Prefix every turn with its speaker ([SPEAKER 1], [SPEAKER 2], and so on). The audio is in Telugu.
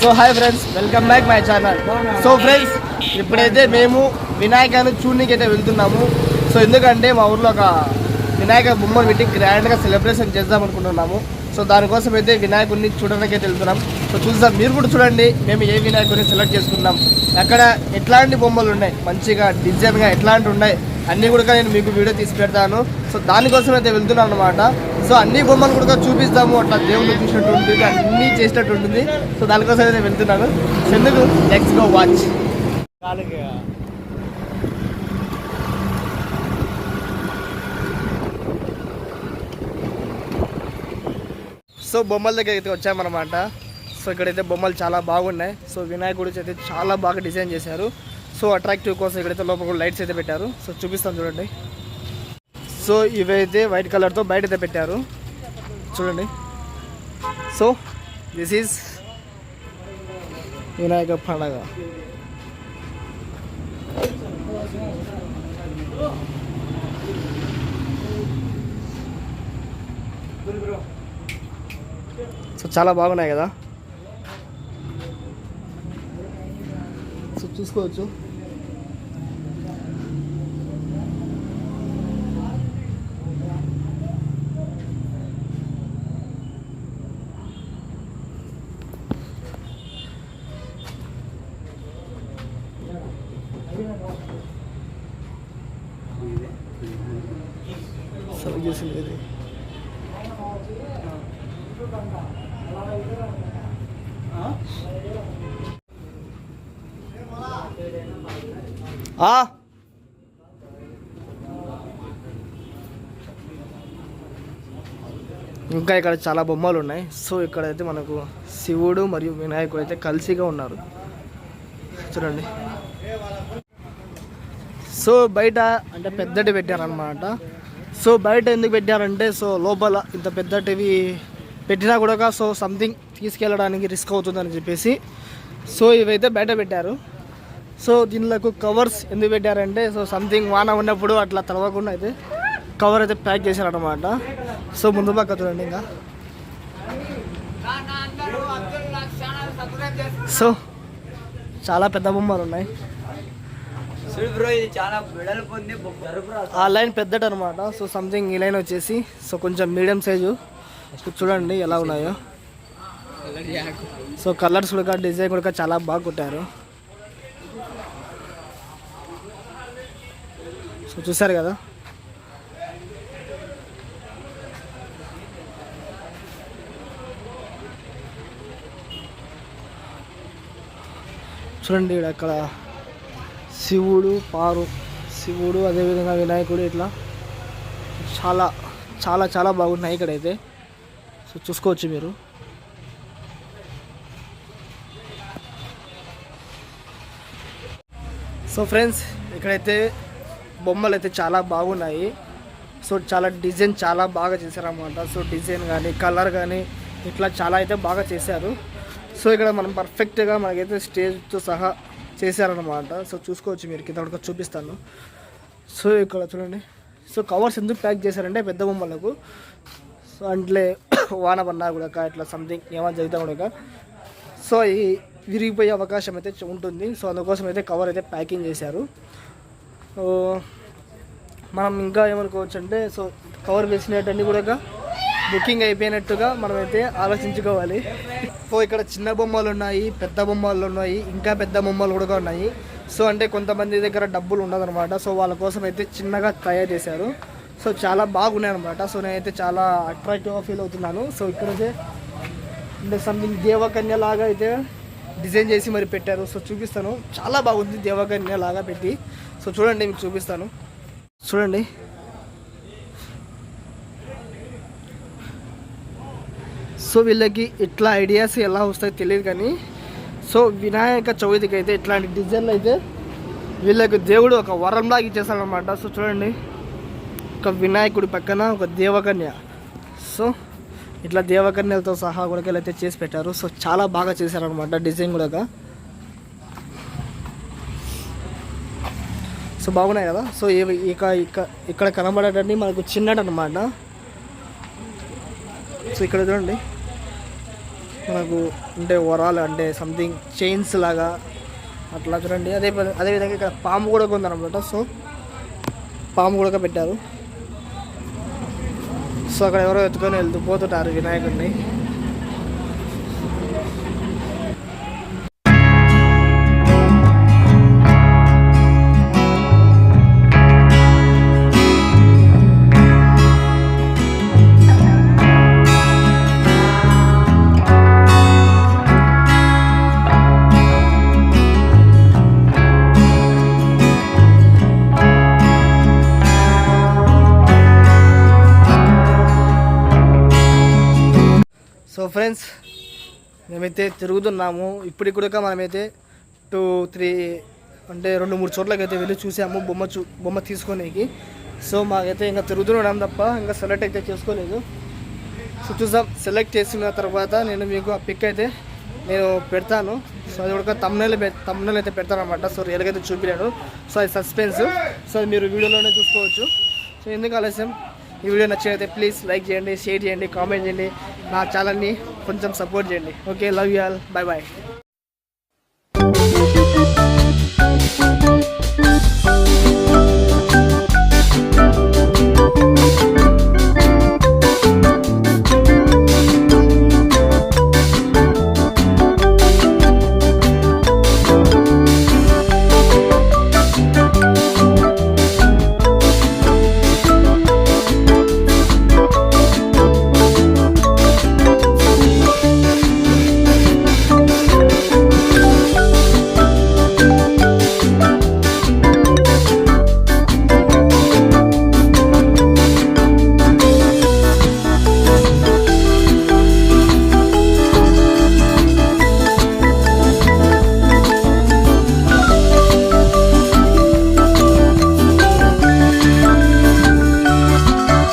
[SPEAKER 1] So hi friends welcome back my channel so friends ఇప్పుడైతే మేము వినాయకాన్ని చూడడానికి అయితే వెళ్తున్నాము. సో ఎందుకంటే మా ఊర్లో ఒక వినాయక బొమ్మను పెట్టి గ్రాండ్గా సెలబ్రేషన్ చేద్దాం అనుకుంటున్నాము. సో దానికోసం అయితే వినాయకుడిని చూడడానికి అయితే వెళ్తున్నాం. సో చూద్దాం. మీరు కూడా చూడండి మేము ఏ వినాయకుడిని సెలెక్ట్ చేసుకున్నాం. అక్కడ ఎట్లాంటి బొమ్మలు ఉన్నాయి? మంచిగా డిజైన్గా ఎట్లాంటి ఉన్నాయి? అన్నీ కూడా నేను మీకు వీడియో తీసి పెడతాను. సో దానికోసం అయితే వెళ్తున్నాను అనమాట సో అన్ని బొమ్మలు కూడా చూపిస్తాము. అట్లా దేవుడు చూసినట్టు ఉంటుంది అన్నీ చేసినట్టు ఉంటుంది. సో దానికోసం అయితే వెళ్తున్నాను. సో ఎందుకు? నెక్స్ట్ గో వాచ్ సో బొమ్మల దగ్గర అయితే వచ్చామన్నమాట. సో ఇక్కడైతే బొమ్మలు చాలా బాగున్నాయి. సో వినాయకుడి అయితే చాలా బాగా డిజైన్ చేశారు. సో అట్రాక్టివ్ కోసం ఇక్కడైతే లోపల కూడా లైట్స్ అయితే పెట్టారు. సో చూపిస్తాను చూడండి. సో ఇవైతే వైట్ కలర్తో బయట అయితే పెట్టారు. చూడండి. సో దిస్ ఈజ్ వినాయక పండగ. సో చాలా బాగున్నాయి కదా. సో చూసుకోవచ్చు. సరి చేసి లేదు ఆ? ఇంకా ఇక్కడ చాలా బొమ్మలు ఉన్నాయి. సో ఇక్కడైతే మనకు శివుడు మరియు వినాయకుడు అయితే కలిసిగా ఉన్నారు. చూడండి. సో బయట అంటే పెద్దటి పెట్టారనమాట సో బయట ఎందుకు పెట్టారంటే సో లోపల ఇంత పెద్దటివి పెట్టినా కూడా సో సంథింగ్ తీసుకెళ్ళడానికి రిస్క్ అవుతుందని చెప్పేసి సో ఇవైతే బయట పెట్టారు. సో దీనిలకు కవర్స్ ఎందుకు పెట్టారంటే సో సంథింగ్ వాన ఉన్నప్పుడు అట్లా తడవకుండా అయితే కవర్ అయితే ప్యాక్ చేశారనమాట సో ముందు పక్క చూడండి ఇంకా. సో చాలా పెద్ద బొమ్మలు ఉన్నాయి. ఆ లైన్ పెద్దట అనమాట సో సంథింగ్ ఈ లైన్ వచ్చేసి సో కొంచెం మీడియం సైజు చూడండి ఎలా ఉన్నాయో. సో కలర్స్ కూడా డిజైన్ కూడా చాలా బాగా కొట్టారు. సో చూసారు కదా? చూడండి ఇక్కడ అక్కడ శివుడు పారు శివుడు అదేవిధంగా వినాయకుడు ఇట్లా చాలా చాలా చాలా బాగున్నాయి ఇక్కడైతే. సో చూసుకోవచ్చు మీరు. సో ఫ్రెండ్స్ ఇక్కడైతే బొమ్మలు అయితే చాలా బాగున్నాయి. సో చాలా డిజైన్ చాలా బాగా చేశారన్నమాట. సో డిజైన్ కానీ కలర్ కానీ ఇట్లా చాలా అయితే బాగా చేశారు. సో ఇక్కడ మనం పర్ఫెక్ట్గా మనకైతే స్టేజ్తో సహా చేశారనమాట సో చూసుకోవచ్చు మీరు కింద కూడా చూపిస్తాను. సో ఇక్కడ చూడండి. సో కవర్స్ ఎందుకు ప్యాక్ చేశారంటే పెద్ద బొమ్మలకు. సో అంటే వాన పన్నా కూడా ఇట్లా సంథింగ్ ఏమైనా జరిగితే కూడా సో ఈ విరిగిపోయే అవకాశం అయితే ఉంటుంది. సో అందుకోసం అయితే కవర్ అయితే ప్యాకింగ్ చేశారు. సో మనం ఇంకా ఏమనుకోవచ్చు అంటే సో కవర్ వేసినట్టన్నీ కూడా బుకింగ్ అయిపోయినట్టుగా మనమైతే ఆలోచించుకోవాలి. సో ఇక్కడ చిన్న బొమ్మలు ఉన్నాయి పెద్ద బొమ్మలు ఉన్నాయి ఇంకా పెద్ద బొమ్మలు కూడా ఉన్నాయి. సో అంటే కొంతమంది దగ్గర డబ్బులు ఉండదన్నమాట. సో వాళ్ళ కోసం అయితే చిన్నగా తయారు చేశారు. సో చాలా బాగున్నాయి అనమాట సో నేనైతే చాలా అట్రాక్టివ్గా ఫీల్ అవుతున్నాను. సో ఇక్కడైతే అంటే సంథింగ్ దేవకన్య లాగా అయితే డిజైన్ చేసి మరి పెట్టారు. సో చూపిస్తాను. చాలా బాగుంది దేవకన్య లాగా పెట్టి. సో చూడండి మీకు చూపిస్తాను. చూడండి. సో వీళ్ళకి ఇట్లా ఐడియాస్ ఎలా వస్తాయో తెలియదు కానీ సో వినాయక చవితికి అయితే ఇట్లాంటి డిజైన్లు అయితే వీళ్ళకి దేవుడు ఒక వరంలాగా ఇచ్చేస్తాడనమాట సో చూడండి ఒక వినాయకుడి పక్కన ఒక దేవకన్య. సో ఇట్లా దేవకన్యలతో సహా కూడా అయితే చేసి పెట్టారు. సో చాలా బాగా చేశారనమాట డిజైన్ కూడా సో బాగున్నాయి కదా? సో ఇక ఇక ఇక్కడ కనబడేటన్ని మనకు చిన్నటి అనమాట సో ఇక్కడ చూడండి. మనకు అంటే వరాలు అంటే సంథింగ్ చైన్స్ లాగా అట్లా చూడండి. అదే అదేవిధంగా ఇక్కడ పాము కూడా ఉందన్నమాట సో పాము కూడా పెట్టారు. సో అక్కడ ఎవరో ఎత్తుకొని వెళ్తూ పోతుంటారు వినాయకుడిని. ఫ్రెండ్స్ మేమైతే తిరుగుతున్నాము. ఇప్పటికి కూడా మనమైతే టూ త్రీ అంటే రెండు మూడు చోట్లకి అయితే వెళ్ళి చూసాము బొమ్మ చూ బొమ్మ తీసుకునేకి. సో మాకైతే ఇంకా తిరుగుతున్నాం తప్ప ఇంకా సెలెక్ట్ అయితే చేసుకోలేదు. సో చూసాం సెలెక్ట్ చేసిన తర్వాత నేను మీకు ఆ పిక్ అయితే నేను పెడతాను. సో అది కూడా తమ్నెల్ తమ్నెల్ అయితే పెడతాను అనమాట సో రియల్గా అయితే చూపించాను సో అది సస్పెన్స్ సో అది మీరు వీడియోలోనే చూసుకోవచ్చు. సో ఎందుకు ఆలస్యం? ఈ వీడియో నచ్చినైతే ప్లీజ్ లైక్ చేయండి షేర్ చేయండి కామెంట్ చేయండి. నా ఛానల్ని కొంచెం సపోర్ట్ చేయండి. Okay love you all. Bye bye